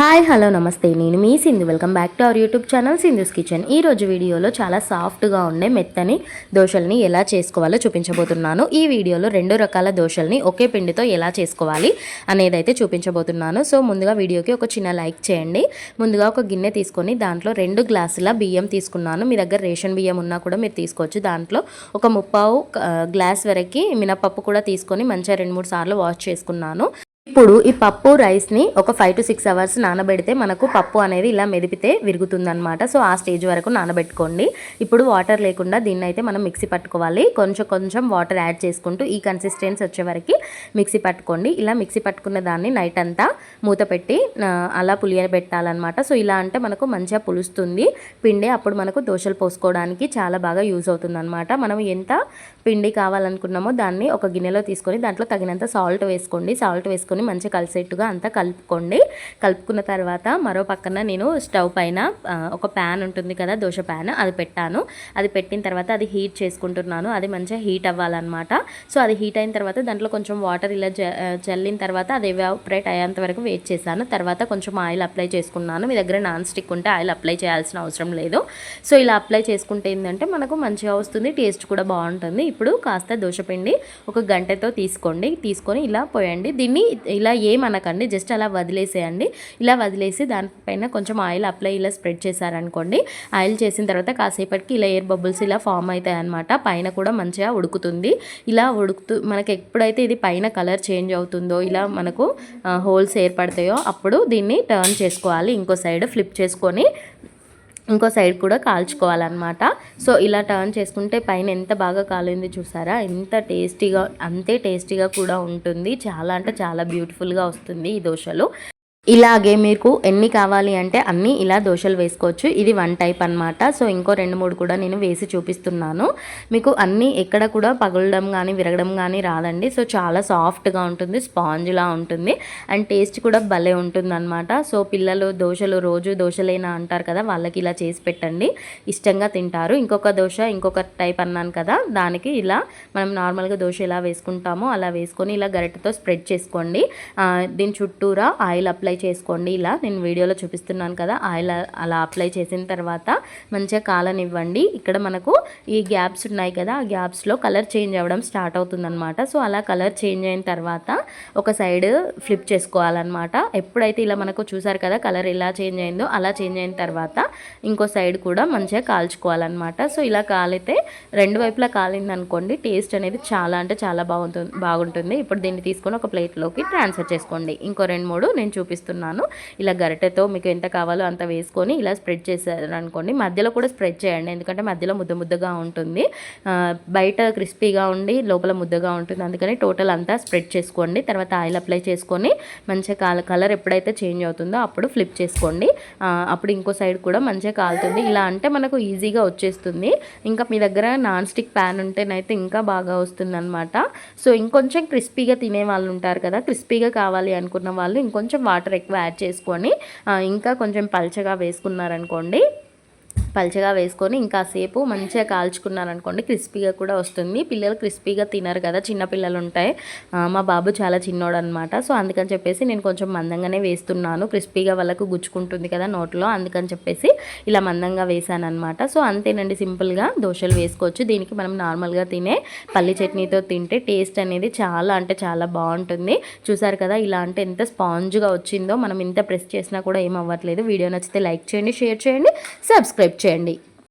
Hi hello నమస్తే. నేను మీ Sindhu. Welcome back to our YouTube channel Sindhu's kitchen. ఈ రోజు వీడియోలో చాలా సాఫ్ట్గా ఉండే మెత్తని దోశల్ని ఎలా చేసుకోవాలో చూపించబోతున్నాను. ఈ వీడియోలో రెండు రకాల దోశల్ని ఒకే పిండితో ఎలా చేసుకోవాలి అనేది అయితే చూపించబోతున్నాను. సో ముందుగా వీడియోకి ఒక చిన్న లైక్ చేయండి. ముందుగా ఒక గిన్నె తీసుకొని దాంట్లో రెండు గ్లాసుల బియ్యం తీసుకున్నాను. మీ దగ్గర రేషన్ బియ్యం ఉన్నా కూడా మీరు తీసుకోవచ్చు. దాంట్లో ఒక ముప్పావు గ్లాస్ వరకు మినపప్పు కూడా తీసుకొని మంచిగా రెండు మూడు సార్లు వాష్ చేసుకున్నాను. ఇప్పుడు ఈ పప్పు రైస్ని ఒక ఫైవ్ టు సిక్స్ అవర్స్ నానబెడితే మనకు పప్పు అనేది ఇలా మెదిపితే విరుగుతుందన్నమాట. సో ఆ స్టేజ్ వరకు నానబెట్టుకోండి. ఇప్పుడు వాటర్ లేకుండా దీన్ని అయితే మనం మిక్సీ పట్టుకోవాలి. కొంచెం కొంచెం వాటర్ యాడ్ చేసుకుంటూ ఈ కన్సిస్టెన్సీ వచ్చే వరకు మిక్సీ పట్టుకోండి. ఇలా మిక్సీ పట్టుకున్న దాన్ని నైట్ అంతా మూత పెట్టి అలా అలా పులియబెట్టాలన్నమాట సో ఇలా అంటే మనకు మంచిగా పులుస్తుంది. పిండి అప్పుడు మనకు దోశలు పోసుకోవడానికి చాలా బాగా యూజ్ అవుతుందన్నమాట. మనం ఎంత పిండి కావాలనుకున్నామో దాన్ని ఒక గిన్నెలో తీసుకొని దాంట్లో తగినంత సాల్ట్ వేసుకోండి. సాల్ట్ వేసుకొని మంచిగా కలిసేట్టుగా అంతా కలుపుకోండి. కలుపుకున్న తర్వాత మరో పక్కన నేను స్టవ్ పైన ఒక ప్యాన్ ఉంటుంది కదా దోశ ప్యాన్ అది పెట్టాను. అది పెట్టిన తర్వాత అది హీట్ చేసుకుంటున్నాను. అది మంచిగా హీట్ అవ్వాలన్నమాట. సో అది హీట్ అయిన తర్వాత దాంట్లో కొంచెం వాటర్ ఇలా చల్లిన తర్వాత అది ఎవాపరేట్ అయ్యేంత వరకు వెయిట్ చేశాను. తర్వాత కొంచెం ఆయిల్ అప్లై చేసుకున్నాను. మీ దగ్గర నాన్ స్టిక్ ఉంటే ఆయిల్ అప్లై చేయాల్సిన అవసరం లేదు. సో ఇలా అప్లై చేసుకుంటే ఏంటంటే మనకు మంచిగా వస్తుంది టేస్ట్ కూడా బాగుంటుంది. ఇప్పుడు కాస్త దోశపిండి ఒక గంటతో తీసుకోండి. తీసుకొని ఇలా పోయండి. దీన్ని ఇలా ఏమనకండి జస్ట్ అలా వదిలేసేయండి. ఇలా వదిలేసి దానిపైన కొంచెం ఆయిల్ అప్లై ఇలా స్ప్రెడ్ చేశారనుకోండి ఆయిల్ చేసిన తర్వాత కాసేపటికి ఇలా ఎయిర్ బబుల్స్ ఇలా ఫామ్ అవుతాయి అనమాట పైన కూడా మంచిగా ఉడుకుతుంది. ఇలా ఉడుకుతూ మనకి ఎప్పుడైతే ఇది పైన కలర్ చేంజ్ అవుతుందో ఇలా మనకు హోల్స్ ఏర్పడతాయో అప్పుడు దీన్ని టర్న్ చేసుకోవాలి. ఇంకో సైడ్ ఫ్లిప్ చేసుకొని ఇంకో సైడ్ కూడా కాల్చుకోవాలన్నమాట. సో ఇలా టర్న్ చేసుకుంటే పైన ఎంత బాగా కాలింది చూసారా? ఎంత టేస్టీగా అంతే టేస్టీగా కూడా ఉంటుంది. చాలా అంటే చాలా బ్యూటిఫుల్గా వస్తుంది ఈ దోశలు. ఇలాగే మీకు ఎన్ని కావాలి అంటే అన్నీ ఇలా దోశలు వేసుకోవచ్చు. ఇది వన్ టైప్ అన్నమాట. సో ఇంకో రెండు మూడు కూడా నేను వేసి చూపిస్తున్నాను. మీకు అన్నీ ఎక్కడ కూడా పగలడం కానీ విరగడం కానీ రాదండి. సో చాలా సాఫ్ట్గా ఉంటుంది స్పాంజ్లా ఉంటుంది. అండ్ టేస్ట్ కూడా భలే ఉంటుంది సో పిల్లలు దోశలు రోజు దోశలేనా అంటారు కదా వాళ్ళకి ఇలా చేసి పెట్టండి. ఇష్టంగా తింటారు. ఇంకొక దోశ ఇంకొక టైప్ అన్నాను కదా దానికి ఇలా మనం నార్మల్గా దోశ ఎలా వేసుకుంటామో అలా వేసుకొని ఇలా గరిటతో స్ప్రెడ్ చేసుకోండి. దీని చుట్టూరా ఆయిల్ అప్లై చేసుకోండి. ఇలా నేను వీడియోలో చూపిస్తున్నాను కదా ఆయిల్ అలా అప్లై చేసిన తర్వాత మంచిగా కాలనివ్వండి. ఇక్కడ మనకు ఈ గ్యాప్స్ ఉన్నాయి కదా ఆ గ్యాప్స్లో కలర్ చేంజ్ అవ్వడం స్టార్ట్ అవుతుందన్నమాట. సో అలా కలర్ చేంజ్ అయిన తర్వాత ఒక సైడ్ ఫ్లిప్ చేసుకోవాలన్నమాట. ఎప్పుడైతే ఇలా మనకు చూసారు కదా కలర్ ఎలా చేంజ్ అయిందో అలా చేంజ్ అయిన తర్వాత ఇంకో సైడ్ కూడా మంచిగా కాల్చుకోవాలన్నమాట. సో ఇలా కాలితే రెండు వైపులా కాలిందనుకోండి టేస్ట్ అనేది చాలా అంటే చాలా బాగుంటుంది బాగుంటుంది. ఇప్పుడు దీన్ని తీసుకొని ఒక ప్లేట్లోకి ట్రాన్స్ఫర్ చేసుకోండి. ఇంకో రెండు మూడు నేను చూపిస్తాను చేస్తున్నాను. ఇలా గరిటెతో మీకు ఎంత కావాలో అంత వేసుకొని ఇలా స్ప్రెడ్ చేశారనుకోండి మధ్యలో కూడా స్ప్రెడ్ చేయండి. ఎందుకంటే మధ్యలో ముద్ద ముద్దగా ఉంటుంది. బయట క్రిస్పీగా ఉండి లోపల ముద్దగా ఉంటుంది. అందుకని టోటల్ అంతా స్ప్రెడ్ చేసుకోండి. తర్వాత ఆయిల్ అప్లై చేసుకొని మంచిగా కాల కలర్ ఎప్పుడైతే చేంజ్ అవుతుందో అప్పుడు ఫ్లిప్ చేసుకోండి. అప్పుడు ఇంకో సైడ్ కూడా మంచిగా కాలుతుంది. ఇలా అంటే మనకు ఈజీగా వచ్చేస్తుంది. ఇంకా మీ దగ్గర నాన్ స్టిక్ ప్యాన్ ఉంటేనైతే ఇంకా బాగా వస్తుంది అనమాట సో ఇంకొంచెం క్రిస్పీగా తినే వాళ్ళు ఉంటారు కదా క్రిస్పీగా కావాలి అనుకున్న వాళ్ళు ఇంకొంచెం వాటర్ ఎక్కువ యాడ్ చేసుకొని ఆ, ఇంకా కొంచెం పల్చగా వేసుకున్నారనుకోండి పల్చగా వేసుకొని ఇంకా సేపు మంచిగా కాల్చుకున్నారనుకోండి క్రిస్పీగా కూడా వస్తుంది. పిల్లలు క్రిస్పీగా తినరు కదా చిన్న పిల్లలు ఉంటాయి మా బాబు చాలా చిన్నోడు అనమాట సో అందుకని చెప్పేసి నేను కొంచెం మందంగానే వేస్తున్నాను. క్రిస్పీగా వాళ్ళకు గుచ్చుకుంటుంది కదా నోట్లో అందుకని చెప్పేసి ఇలా మందంగా వేసాను అనమాట సో అంతేనండి సింపుల్గా దోశలు వేసుకోవచ్చు. దీనికి మనం నార్మల్గా తినే పల్లి చట్నీతో తింటే టేస్ట్ అనేది చాలా అంటే చాలా బాగుంటుంది. చూసారు కదా ఇలా అంటే ఎంత స్పాంజ్గా వచ్చిందో. మనం ఇంత ప్రెస్ చేసినా కూడా ఏం అవ్వట్లేదు వీడియో నచ్చితే లైక్ చేయండి షేర్ చేయండి సబ్స్క్రైబ్ చేయండి.